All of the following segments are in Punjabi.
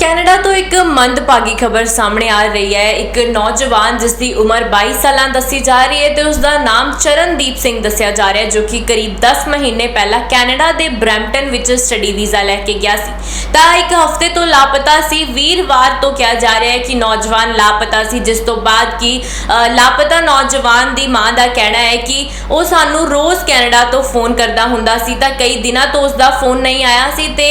ਕੈਨੇਡਾ ਤੋਂ ਇੱਕ ਮੰਦਭਾਗੀ ਖਬਰ ਸਾਹਮਣੇ ਆ ਰਹੀ ਹੈ। ਇੱਕ ਨੌਜਵਾਨ ਜਿਸ ਦੀ ਉਮਰ 22 ਸਾਲਾਂ ਦੱਸੀ ਜਾ ਰਹੀ ਹੈ ਤੇ ਉਸ ਦਾ ਨਾਮ ਚਰਨਦੀਪ ਸਿੰਘ ਦੱਸਿਆ ਜਾ ਰਿਹਾ ਹੈ, ਜੋ ਕਿ ਕਰੀਬ 10 ਮਹੀਨੇ ਪਹਿਲਾਂ ਕੈਨੇਡਾ ਦੇ ਬ੍ਰੈਂਪਟਨ ਵਿੱਚ ਸਟੱਡੀ ਵੀਜ਼ਾ ਲੈ ਕੇ ਗਿਆ ਸੀ। ਤਾਂ ਇੱਕ ਹਫ਼ਤੇ ਤੋਂ ਲਾਪਤਾ ਸੀ। ਵੀਰਵਾਰ ਤੋਂ ਕਿਹਾ ਜਾ ਰਿਹਾ ਹੈ ਕਿ ਨੌਜਵਾਨ ਲਾਪਤਾ ਸੀ, ਜਿਸ ਤੋਂ ਬਾਅਦ ਕਿ ਲਾਪਤਾ ਨੌਜਵਾਨ ਦੀ ਮਾਂ ਦਾ ਕਹਿਣਾ ਹੈ ਕਿ ਉਹ ਸਾਨੂੰ ਰੋਜ਼ ਕੈਨੇਡਾ ਤੋਂ ਫੋਨ ਕਰਦਾ ਹੁੰਦਾ ਸੀ ਤਾਂ ਕਈ ਦਿਨਾਂ ਤੋਂ ਉਸ ਦਾ ਫੋਨ ਨਹੀਂ ਆਇਆ ਸੀ ਤੇ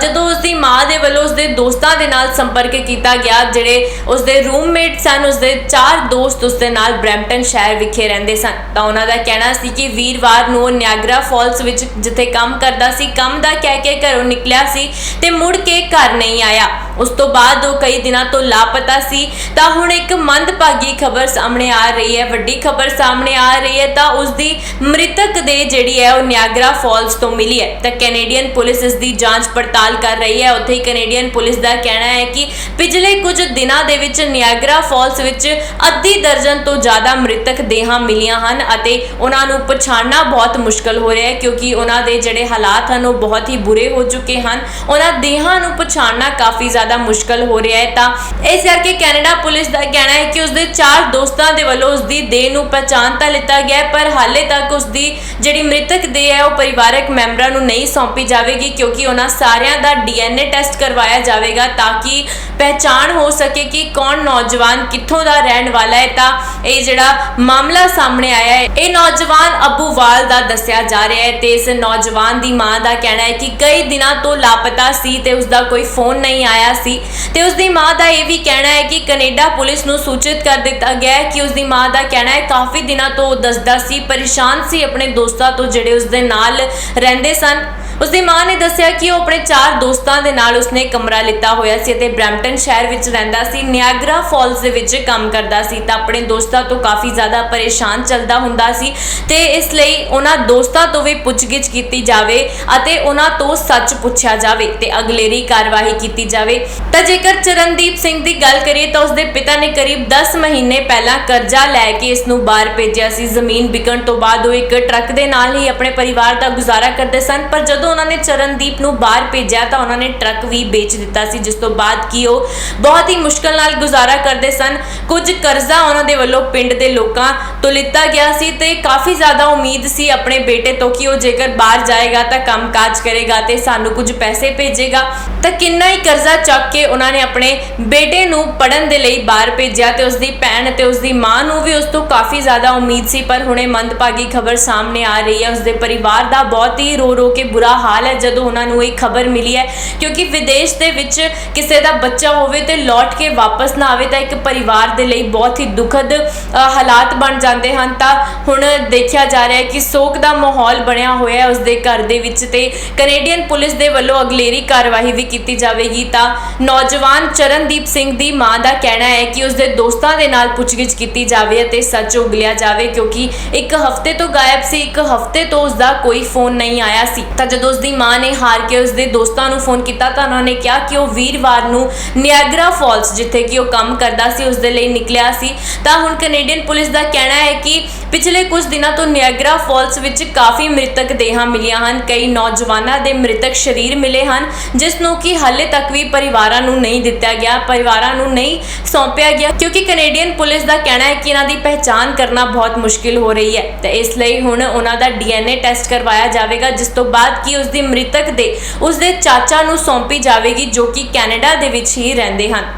ਜਦੋਂ ਉਸ ਦੀ ਮਾਂ ਦੇ ਵੱਲੋਂ ਉਸ ਦੇ ਦੋਸਤਾਂ ਦੇ ਨਾਲ ਸੰਪਰਕ ਕੀਤਾ ਗਿਆ, ਜਿਹੜੇ ਉਸ ਦੇ ਰੂਮਮੇਟ ਸਨ ਉਸ ਦੇ ਚਾਰ ਦੋਸਤ ਉਸ ਦੇ ਨਾਲ ਬ੍ਰੈਂਪਟਨ ਸ਼ਹਿਰ ਵਿਖੇ ਰਹਿੰਦੇ ਸਨ। ਤਾਂ ਉਹਨਾਂ ਦਾ ਕਹਿਣਾ ਸੀ ਕਿ ਵੀਰਵਾਰ ਨੂੰ ਉਹ ਨਿਆਗਰਾ ਫਾਲਸ ਵਿੱਚ ਜਿੱਥੇ ਕੰਮ ਕਰਦਾ ਸੀ, ਕੰਮ ਦਾ ਕਹਿ ਕੇ ਘਰੋਂ ਨਿਕਲਿਆ ਸੀ ਤੇ ਮੁੜ ਕੇ ਘਰ ਨਹੀਂ ਆਇਆ। ਉਸ ਤੋਂ ਬਾਅਦ ਉਹ ਕਈ ਦਿਨਾਂ ਤੋਂ ਲਾਪਤਾ ਸੀ। ਤਾਂ ਹੁਣ ਇੱਕ ਮੰਦਭਾਗੀ ਖਬਰ ਸਾਹਮਣੇ ਆ ਰਹੀ ਹੈ। ਵੱਡੀ ਖਬਰ ਸਾਹਮਣੇ ਆ ਰਹੀ ਹੈ ਤਾਂ ਉਸ ਦੀ ਮ੍ਰਿਤਕ ਦੇ ਜਿਹੜੀ ਹੈ ਉਹ ਨਿਆਗਰਾ ਫਾਲਸ ਤੋਂ ਮਿਲੀ ਹੈ। ਤਾਂ ਕੈਨੇਡੀਅਨ ਪੁਲਿਸ ਇਸ ਦੀ ਜਾਂਚ ਪੜਤਾਲ ਕਰ ਰਹੀ ਹੈ। ਉੱਥੇ ਹੀ ਕੈਨੇਡੀਅਨ ਪੁਲਿਸ ਦਾ ਕਹਿਣਾ ਹੈ ਕਿ ਪਿਛਲੇ ਕੁਝ ਦਿਨਾਂ ਦੇ ਵਿੱਚ ਨਿਆਗਰਾ ਫਾਲਸ ਵਿੱਚ ਅੱਧੀ ਦਰਜਨ ਤੋਂ ਜ਼ਿਆਦਾ ਮ੍ਰਿਤਕ ਦੇਹਾਂ ਮਿਲੀਆਂ ਹਨ ਅਤੇ ਉਹਨਾਂ ਨੂੰ ਪਛਾਣਨਾ ਬਹੁਤ ਮੁਸ਼ਕਲ ਹੋ ਰਿਹਾ ਹੈ ਕਿਉਂਕਿ ਉਹਨਾਂ ਦੇ ਜਿਹੜੇ ਹਾਲਾਤ ਹਨ ਉਹ ਬਹੁਤ ਹੀ ਬੁਰੇ ਹੋ ਚੁੱਕੇ ਹਨ। ਉਹਨਾਂ ਦੇਹਾਂ ਨੂੰ ਪਛਾਣਨਾ ਕਾਫੀ ਜ਼ਿਆਦਾ ਮੁਸ਼ਕਲ ਹੋ ਰਿਹਾ ਹੈ, ਤਾਂ ਇਸ ਕਰਕੇ ਕੈਨੇਡਾ ਪੁਲਿਸ ਦਾ ਕਹਿਣਾ ਹੈ ਕਿ ਉਸ ਦੇ ਚਾਰ ਦੋਸਤਾਂ ਦੇ ਵੱਲੋਂ ਉਸ ਦੀ ਦੇਹ ਨੂੰ ਪਛਾਣ ਤਾਂ ਲਿੱਤਾ ਗਿਆ ਪਰ ਹਾਲੇ ਤੱਕ ਉਸ ਦੀ ਜਿਹੜੀ ਮ੍ਰਿਤਕ ਦੇਹ ਹੈ, ਉਹ ਪਰਿਵਾਰਕ ਮੈਂਬਰਾਂ ਨੂੰ ਨਹੀਂ ਸੌਂਪੀ ਜਾਵੇਗੀ, ਕਿਉਂਕਿ ਉਹਨਾਂ ਸਾਰਿਆਂ ਦਾ ਡੀਐਨਏ ਟੈਸਟ ਕਰਵਾਇਆ ਜਾਵੇਗਾ ਤਾਂ ਕਿ ਪਹਿਚਾਣ ਹੋ ਸਕੇ ਕਿ ਕੌਣ ਨੌਜਵਾਨ ਕਿੱਥੋਂ ਦਾ ਰਹਿਣ ਵਾਲਾ ਹੈ, ਤਾਂ ਇਹ ਜਿਹੜਾ ਮਾਮਲਾ ਸਾਹਮਣੇ ਆਇਆ ਹੈ, ਇਹ ਨੌਜਵਾਨ ਅਬੂਵਾਲ ਦਾ ਦੱਸਿਆ ਜਾ ਰਿਹਾ ਹੈ ਤੇ ਇਸ ਨੌਜਵਾਨ ਦੀ ਮਾਂ ਦਾ ਕਹਿਣਾ ਹੈ ਕਿ ਕਈ ਦਿਨਾਂ ਤੋਂ ਲਾਪਤਾ ਸੀ ਤੇ ਉਸ ਦਾ ਕੋਈ ਫੋਨ ਨਹੀਂ ਆਇਆ ਸੀ ਤੇ ਉਸ ਦੀ ਮਾਂ ਦਾ ਇਹ ਵੀ ਕਹਿਣਾ ਹੈ ਕਿ ਕੈਨੇਡਾ ਪੁਲਿਸ ਨੂੰ ਸੂਚਿਤ ਕਰ ਦਿੱਤਾ ਗਿਆ ਹੈ ਕਿ ਉਸ ਦੀ ਮਾਂ ਦਾ ਕਹਿਣਾ ਹੈ ਕਾਫੀ ਦਿਨਾਂ ਤੋਂ ਉਹ ਦੱਸਦਾ ਸੀ, ਪਰੇਸ਼ਾਨ ਸੀ ਆਪਣੇ ਦੋਸਤਾਂ ਤੋਂ ਜਿਹੜੇ ਉਸ ਦੇ ਨਾਲ ਰਹਿੰਦੇ ਸਨ। ਉਸ ਮਾਂ ਨੇ ਦੱਸਿਆ ਕਿ ਉਹ ਆਪਣੇ ਚਾਰ ਦੋਸਤਾਂ ਦੇ ਨਾਲ ਉਸਨੇ ਕਮਰਾ ਲਿੱਤਾ ਹੋਇਆ ਸੀ ਅਤੇ ਬ੍ਰੈਂਪਟਨ ਸ਼ਹਿਰ ਵਿੱਚ ਰਹਿੰਦਾ ਸੀ। ਨਿਆਗਰਾ ਫਾਲਸ ਦੇ ਵਿੱਚ ਕੰਮ ਕਰਦਾ ਸੀ ਤਾਂ ਆਪਣੇ ਦੋਸਤਾਂ ਤੋਂ ਕਾਫੀ ਜ਼ਿਆਦਾ ਪਰੇਸ਼ਾਨ ਚੱਲਦਾ ਹੁੰਦਾ ਸੀ ਤੇ ਇਸ ਲਈ ਉਹਨਾਂ ਦੋਸਤਾਂ ਤੋਂ ਵੀ ਪੁੱਛਗਿੱਛ ਕੀਤੀ ਜਾਵੇ ਅਤੇ ਉਹਨਾਂ ਤੋਂ ਸੱਚ ਪੁੱਛਿਆ ਜਾਵੇ ਤੇ ਅਗਲੇਰੀ ਕਾਰਵਾਈ ਕੀਤੀ ਜਾਵੇ ਤਾਂ ਜੇਕਰ ਚਰਨਦੀਪ ਸਿੰਘ ਦੀ ਗੱਲ ਕਰੀਏ ਤਾਂ ਉਸਦੇ ਪਿਤਾ ਨੇ ਕਰੀਬ 10 ਮਹੀਨੇ ਪਹਿਲਾਂ ਕਰਜ਼ਾ ਲੈ ਕੇ ਇਸ ਨੂੰ ਬਾਹਰ ਭੇਜਿਆ ਸੀ। ਜ਼ਮੀਨ ਵਿਕਣ ਤੋਂ ਬਾਅਦ ਉਹ ਇੱਕ ਟਰੱਕ ਦੇ ਨਾਲ ਹੀ ਆਪਣੇ ਪਰਿਵਾਰ ਦਾ ਗੁਜ਼ਾਰਾ ਕਰਦੇ ਸਨ, ਪਰ ਜਦੋਂ ਉਹਨਾਂ ਨੇ ਚਰਨਦੀਪ ਨੂੰ ਬਾਹਰ ਭੇਜਿਆ ਤਾਂ ਉਹਨਾਂ ਨੇ ਟਰੱਕ ਵੀ ਵੇਚ ਦਿੱਤਾ ਸੀ, ਜਿਸ ਤੋਂ ਬਾਅਦ ਕੀ ਉਹ ਬਹੁਤ ਹੀ ਮੁਸ਼ਕਲ ਨਾਲ ਗੁਜ਼ਾਰਾ ਕਰਦੇ ਸਨ। ਕੁਝ ਕਰਜ਼ਾ ਉਹਨਾਂ ਦੇ ਵੱਲੋਂ ਪਿੰਡ ਦੇ ਲੋਕਾਂ ਤੋਂ ਲਿੱਤਾ ਗਿਆ ਸੀ ਤੇ ਕਾਫੀ ਜ਼ਿਆਦਾ ਉਮੀਦ ਸੀ ਆਪਣੇ ਬੇਟੇ ਤੋਂ ਕਿ ਉਹ ਜੇਕਰ ਬਾਹਰ ਜਾਏਗਾ ਤਾਂ ਕੰਮਕਾਜ ਕਰੇਗਾ ਤੇ ਸਾਨੂੰ ਕੁਝ ਪੈਸੇ ਭੇਜੇਗਾ। ਤਾਂ ਕਿੰਨਾ ਹੀ ਕਰਜ਼ਾ ਚੱਕ ਕੇ ਉਹਨਾਂ ਨੇ ਆਪਣੇ ਬੇਟੇ ਨੂੰ ਪੜਨ ਦੇ ਲਈ ਬਾਹਰ ਭੇਜਿਆ ਤੇ ਉਸ ਦੀ ਭੈਣ ਅਤੇ ਉਸ ਦੀ ਮਾਂ ਨੂੰ ਵੀ ਉਸ ਤੋਂ ਕਾਫੀ ਜ਼ਿਆਦਾ ਉਮੀਦ ਸੀ, ਪਰ ਹੁਣੇ ਮੰਦਭਾਗੀ ਖਬਰ ਸਾਹਮਣੇ ਆ ਰਹੀ ਹੈ। ਉਸ ਦੇ ਪਰਿਵਾਰ ਦਾ ਬਹੁਤ ਹੀ ਰੋ ਰੋ ਕੇ ਬੁਰਾ ਹਾਲ ਹੈ ਜਦੋਂ ਉਹਨਾਂ ਨੂੰ ਇਹ ਖਬਰ ਮਿਲੀ ਹੈ, ਕਿਉਂਕਿ ਵਿਦੇਸ਼ ਦੇ ਵਿੱਚ ਕਿਸੇ ਦਾ ਬੱਚਾ ਹੋਵੇ ਤੇ ਲੌਟ ਕੇ ਵਾਪਸ ਨਾ ਆਵੇ ਤਾਂ ਇੱਕ ਪਰਿਵਾਰ ਦੇ ਲਈ ਬਹੁਤ ਹੀ ਦੁਖਦ ਹਾਲਾਤ ਬਣ ਜਾਂਦੇ ਹਨ। ਤਾਂ ਹੁਣ ਦੇਖਿਆ ਜਾ ਰਿਹਾ ਹੈ ਕਿ ਸੋਗ ਦਾ ਮਾਹੌਲ ਬਣਿਆ ਹੋਇਆ ਹੈ ਉਸ ਦੇ ਘਰ ਦੇ ਵਿੱਚ ਤੇ ਕੈਨੇਡੀਅਨ ਪੁਲਿਸ ਦੇ ਵੱਲੋਂ ਅਗਲੇਰੀ ਕਾਰਵਾਈ ਵੀ ਕੀਤੀ ਜਾਵੇਗੀ। ਤਾਂ ਨੌਜਵਾਨ ਚਰਨਦੀਪ ਸਿੰਘ ਦੀ ਮਾਂ ਦਾ ਕਹਿਣਾ ਹੈ ਕਿ ਉਸ ਦੇ ਦੋਸਤਾਂ ਦੇ ਨਾਲ ਪੁੱਛਗਿੱਛ ਕੀਤੀ ਜਾਵੇ ਅਤੇ ਸੱਚ ਉਗਲਿਆ ਜਾਵੇ ਕਿਉਂਕਿ ਇੱਕ ਹਫ਼ਤੇ ਤੋਂ ਗਾਇਬ ਸੀ, ਇੱਕ ਹਫ਼ਤੇ ਤੋਂ ਉਸ ਦਾ ਕੋਈ ਫੋਨ ਨਹੀਂ ਆਇਆ ਸੀ। ਤਾਂ ਜਦੋਂ ਉਸ ਦੀ ਮਾਂ ਨੇ ਹਾਰ ਕੇ ਉਸ ਦੇ ਦੋਸਤਾਂ ਨੂੰ ਫੋਨ ਕੀਤਾ ਤਾਂ ਉਹਨਾਂ ਨੇ ਕਿਹਾ ਕਿ ਉਹ ਵੀਰਵਾਰ ਨੂੰ ਨਿਆਗਰਾ ਫਾਲਸ, ਜਿੱਥੇ ਕਿ ਉਹ ਕੰਮ ਕਰਦਾ ਸੀ ਉਸ ਦੇ ਲਈ ਨਿਕਲਿਆ ਸੀ। ਤਾਂ ਹੁਣ ਕੈਨੇਡੀਅਨ ਪੁਲਿਸ ਦਾ ਕਹਿਣਾ ਹੈ ਕਿ ਪਿਛਲੇ ਕੁਝ ਦਿਨਾਂ ਤੋਂ ਨਿਆਗਰਾ ਫਾਲਸ ਵਿੱਚ ਕਾਫੀ ਮ੍ਰਿਤਕ ਦੇਹਾਂ ਮਿਲੀਆਂ ਹਨ। ਕਈ ਨੌਜਵਾਨਾਂ ਦੇ ਮ੍ਰਿਤਕ ਸਰੀਰ ਮਿਲੇ ਹਨ, ਜਿਸ ਨੂੰ ਕਿ ਹਾਲੇ ਤੱਕ ਵੀ ਪਰਿਵਾਰਾਂ ਨੂੰ ਨਹੀਂ ਦਿੱਤਾ ਗਿਆ, ਪਰਿਵਾਰਾਂ ਨੂੰ ਨਹੀਂ ਸੌਂਪਿਆ ਗਿਆ, ਕਿਉਂਕਿ ਕੈਨੇਡੀਅਨ ਪੁਲਿਸ ਦਾ ਕਹਿਣਾ ਹੈ ਕਿ ਇਹਨਾਂ ਦੀ ਪਹਿਚਾਣ ਕਰਨਾ ਬਹੁਤ ਮੁਸ਼ਕਿਲ ਹੋ ਰਹੀ ਹੈ। ਤੇ ਇਸ ਲਈ ਹੁਣ ਉਹਨਾਂ ਦਾ ਡੀਐਨਏ ਟੈਸਟ ਕਰਵਾਇਆ ਜਾਵੇਗਾ, ਜਿਸ ਤੋਂ ਬਾਅਦ ਕਿ ਉਸ ਦੀ ਮ੍ਰਿਤਕ ਦੇ ਉਸ ਦੇ ਚਾਚਾ ਨੂੰ ਸੌਂਪੀ ਜਾਵੇਗੀ, ਜੋ ਕਿ ਕੈਨੇਡਾ ਦੇ ਵਿੱਚ ਹੀ ਰਹਿੰਦੇ ਹਨ।